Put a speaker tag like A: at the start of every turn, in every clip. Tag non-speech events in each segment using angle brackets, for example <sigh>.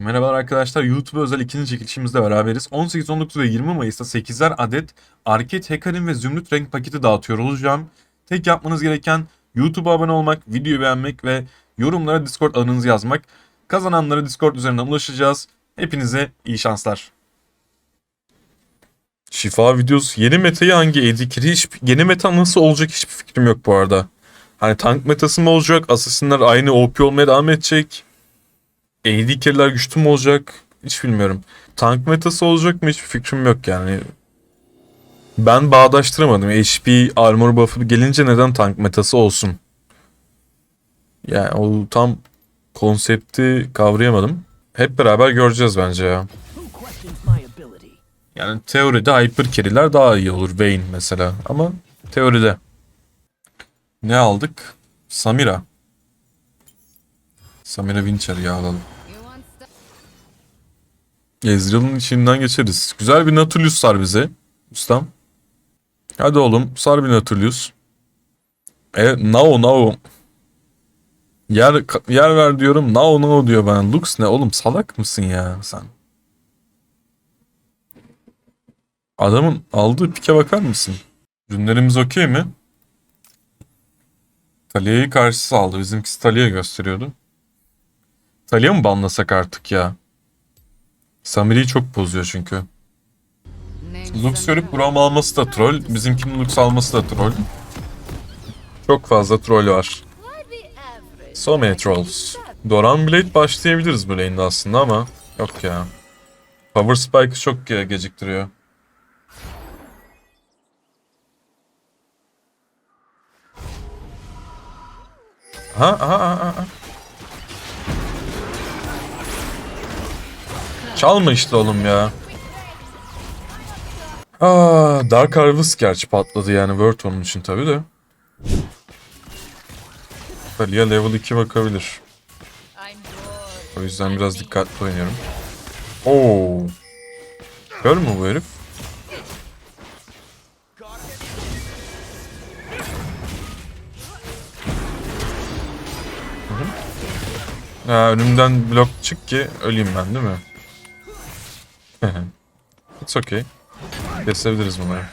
A: Merhabalar arkadaşlar. YouTube özel ikinci çekilişimizde beraberiz. 18, 19 ve 20 Mayıs'ta 8'er adet Arcade Hekarim ve Zümrüt renk paketi dağıtıyor olacağım. Tek yapmanız gereken YouTube'a abone olmak, videoyu beğenmek ve yorumlara Discord adınızı yazmak. Kazananlara Discord üzerinden ulaşacağız. Hepinize iyi şanslar. Şifa videosu. Yeni metayı hangi carry? Hiç, yeni meta nasıl olacak hiçbir fikrim yok bu arada. Hani tank metası mı olacak? Assassin'ler aynı OP olmaya devam edecek. AD carry'ler güçlü mü olacak? Hiç bilmiyorum. Tank metası olacak mı hiçbir fikrim yok yani. Ben bağdaştıramadım. HP armor buff'ı gelince neden tank metası olsun? Yani o tam konsepti kavrayamadım. Hep beraber göreceğiz bence ya. Yani teoride hyper carry'ler daha iyi olur Vayne mesela ama teoride. Ne aldık? Samira. Samira Wincher'ı alalım. Ezreal'ın içinden geçeriz. Güzel bir Nautilus sar bize. Ustam. Hadi oğlum sar bir Nautilus. E, now now. Yer, yer ver diyorum. Now now diyor bana. Lux ne oğlum salak mısın ya sen? Adamın aldığı pike bakar mısın? Ürünlerimiz okey mi? Talia'yı karşısı aldı. Bizimkisi Talia gösteriyordu. Talia mı banlasak artık ya? Samiri'yi çok bozuyor çünkü. Lux görüp Braum alması da troll. Bizimkinin Lux alması da troll. Çok fazla troll var. So many trolls. Doran Blade başlayabiliriz bu lane'de aslında ama yok ya. Power Spike'ı çok ge- geciktiriyor. Ha ha ha ha. Çalma işte oğlum ya. Aa, Dark Harvest gerçi patladı yani Word onun için tabi de. Talia level 2 bakabilir. O yüzden biraz dikkatli oynuyorum. Oo. Gör mü bu herif? Ha, önümden blok çık ki öleyim ben değil mi? It's okay. Kesebiliriz bunları.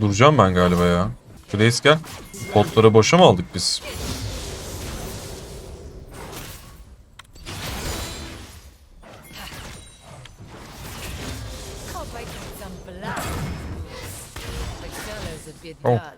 A: Duracağım ben galiba ya. Grace gel. Potları boşa mı aldık biz? Oh.
B: dull.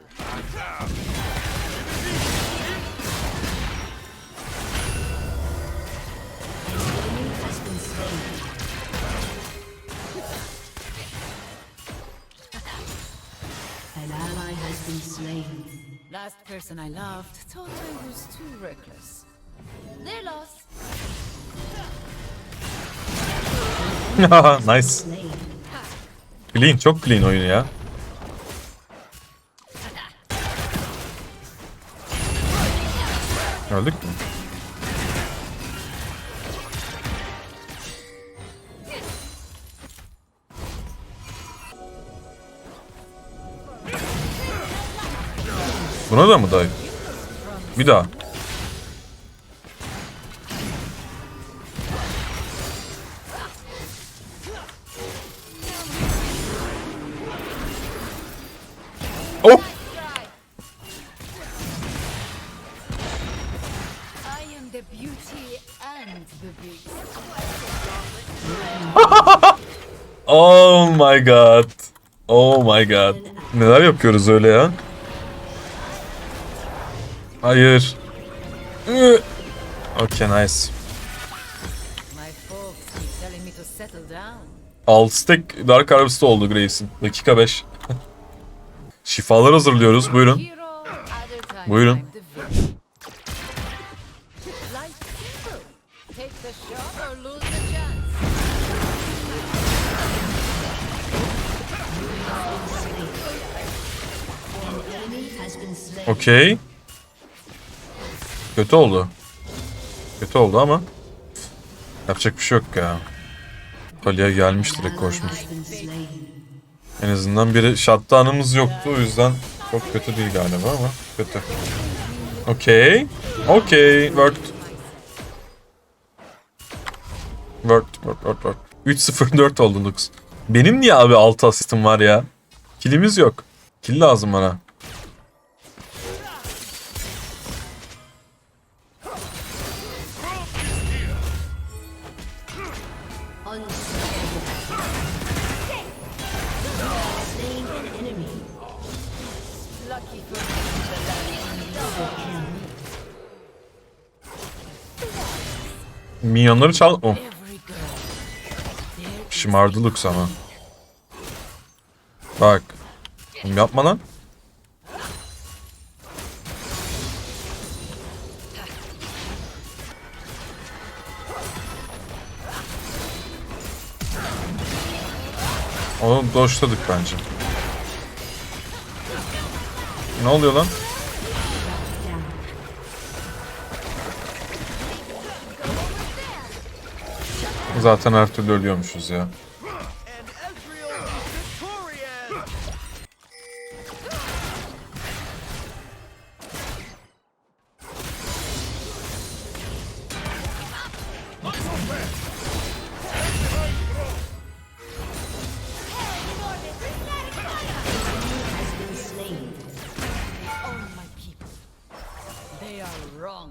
C: An ally has been slain.
B: Last person I loved thought I was too reckless. They're lost. <laughs>
A: nice. Clean, çok clean oyunu ya. Öldük mü? Buna da mı dayı? Bir daha. Oh my god. Oh my god. Neler yapıyoruz öyle ya? Hayır. Okay nice. 6 stack Dark Harvest oldu Grace'in. Dakika 5. <laughs> Şifalar hazırlıyoruz. Buyurun. Buyurun. Okey. Kötü oldu. Kötü oldu ama yapacak bir şey yok ya. Talia gelmiş direkt koşmuş. En azından biri shutdown'ımız yoktu o yüzden çok kötü değil galiba ama kötü. Okey. Okey. Worked. Worked, worked, worked, worked. 3-0-4 oldu Lux. Benim niye abi 6 asistim var ya? Kilimiz yok. Kill lazım bana. Minyonları çal... Oh,
B: every girl.
A: şımardı Lux ama. Bak. Oğlum Yapma lan. Onu doşladık bence. Ne oluyor lan? Zaten her türlü ölüyormuşuz ya.
B: They are wrong.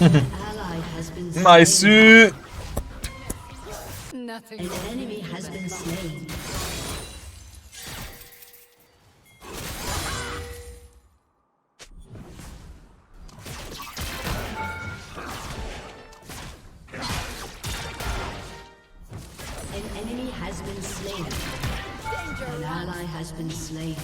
C: turret. An ally has been slain.
A: Nice.
B: Nothing.
C: An enemy has been slain. An enemy has been slain. An ally has been slain.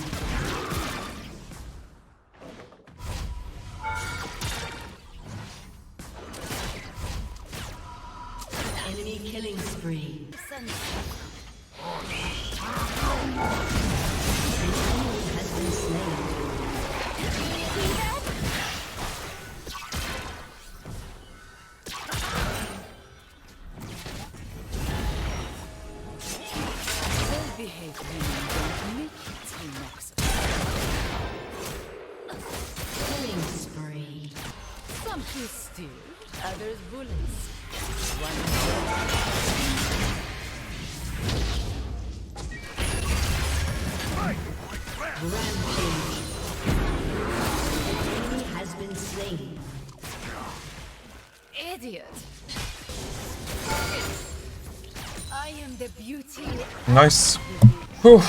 A: Nice. Huh.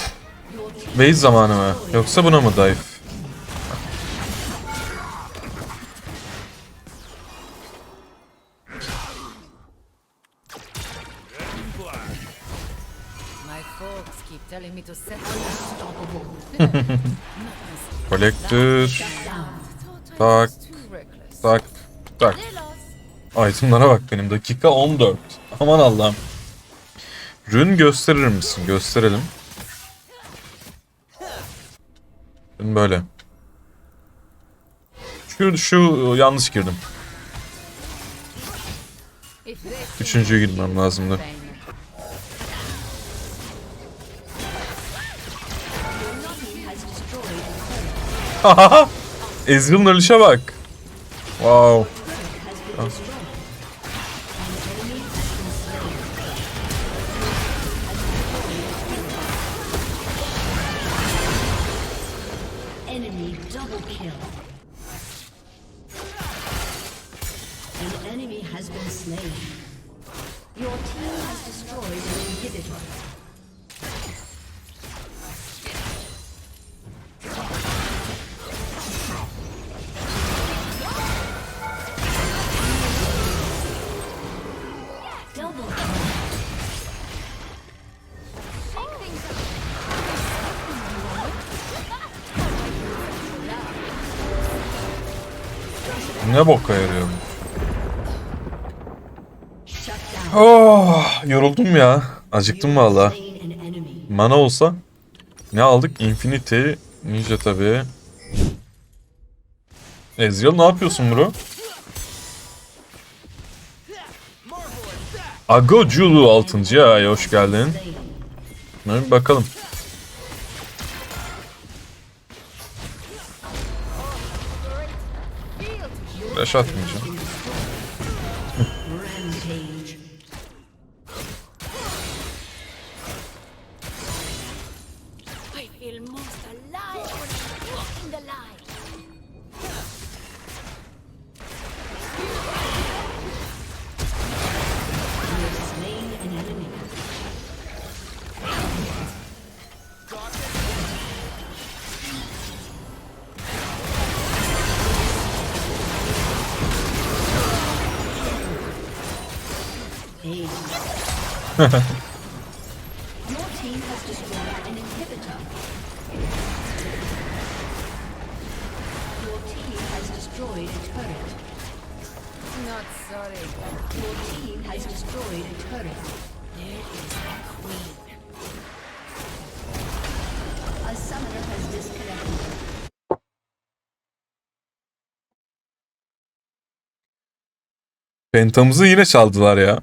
A: Base zamanı mı? Yoksa buna mı dive? <laughs> Collector. Tak. Tak. Tak. Itemlara bak benim. Dakika 14. Aman Allah'ım. Rün gösterir misin? Gösterelim. Rün böyle. Şu, şu yanlış girdim. Üçüncüye girmem lazımdı.
B: pain,
C: has <laughs> destroyed a turret.
A: Ezreal'ın ölüşe bak. Wow. Ne?
C: Shut down.
A: Oh, yoruldum ya. Acıktım valla. Mana olsa ne aldık? Infinity, Ninja tabii. Ezreal ne yapıyorsun bro? Ago Julu 6. ay hoş geldin. Bir bakalım. Flash atmayacağım. Pentamızı yine çaldılar ya.